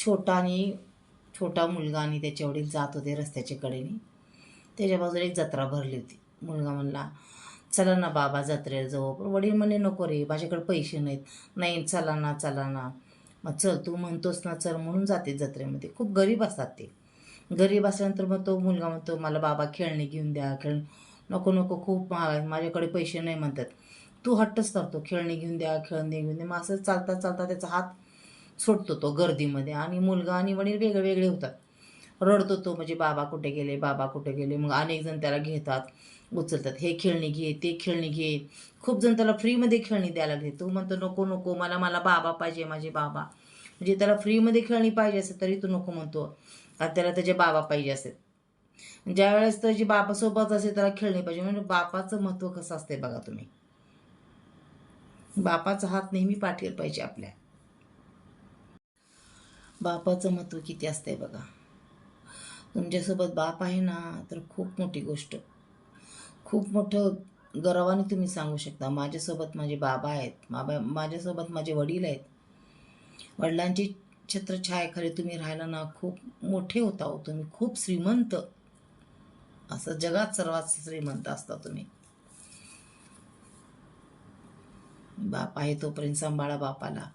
छोटा आणि छोटा मुलगा आणि त्याचे वडील जात होते रस्त्याच्या कडेने. त्याच्या बाजूला एक जत्रा भरली होती. मुलगा म्हणला चला ना बाबा जत्रेला जाऊ. पण वडील म्हणले नको रे माझ्याकडे पैसे नाहीत. नाही चला ना चला ना. मग चल तू म्हणतोस ना चल म्हणून जाते जत्रेमध्ये. खूप गरीब असतात ते. गरीब असल्यानंतर मग तो मुलगा म्हणतो मला बाबा खेळणे घेऊन द्या खेळ नको नको खूप महाग आहे माझ्याकडे पैसे नाही म्हणतात. तू हट्टच करतो खेळणे घेऊन द्या खेळणे घेऊन द्या. मग असं चालता चालता त्याचा हात सुटतो तो गर्दीमध्ये आणि मुलगा आणि वडील वेगळे वेगळे होतात. रडतो तो म्हणजे बाबा कुठे गेले बाबा कुठे गेले मग अनेक जण त्याला घेतात उचलतात. हे खेळणी घे ते खेळणी घे. खूप जण त्याला फ्रीमध्ये खेळणी द्यायला लागले. तो म्हणतो नको नको मला मला बाबा पाहिजे माझे बाबा. म्हणजे त्याला फ्रीमध्ये खेळणी पाहिजे असेल तरी तो नको म्हणतो. आता त्याला त्याचे बाबा पाहिजे असेल. ज्या वेळेस त्याची बापासोबत असेल त्याला खेळणी पाहिजे. म्हणजे बापाचं महत्त्व कसं असते बघा तुम्ही. बापाचा हात नेहमी पाठवेल पाहिजे आपल्या. बापाचं महत्त्व किती असतंय बघा. तुमच्यासोबत बाप आहे ना तर खूप मोठी गोष्ट. खूप मोठं गर्वाने तुम्ही सांगू शकता. माझ्यासोबत माझे बाबा आहेत. बाबा माझ्यासोबत माझे वडील आहेत. वडिलांची छत्रछायाखाली तुम्ही राहिला ना खूप मोठे होता हो. तुम्ही खूप श्रीमंत. असं जगात सर्वात श्रीमंत असता तुम्ही. बाप आहे तोपर्यंत सांभाळा बापाला.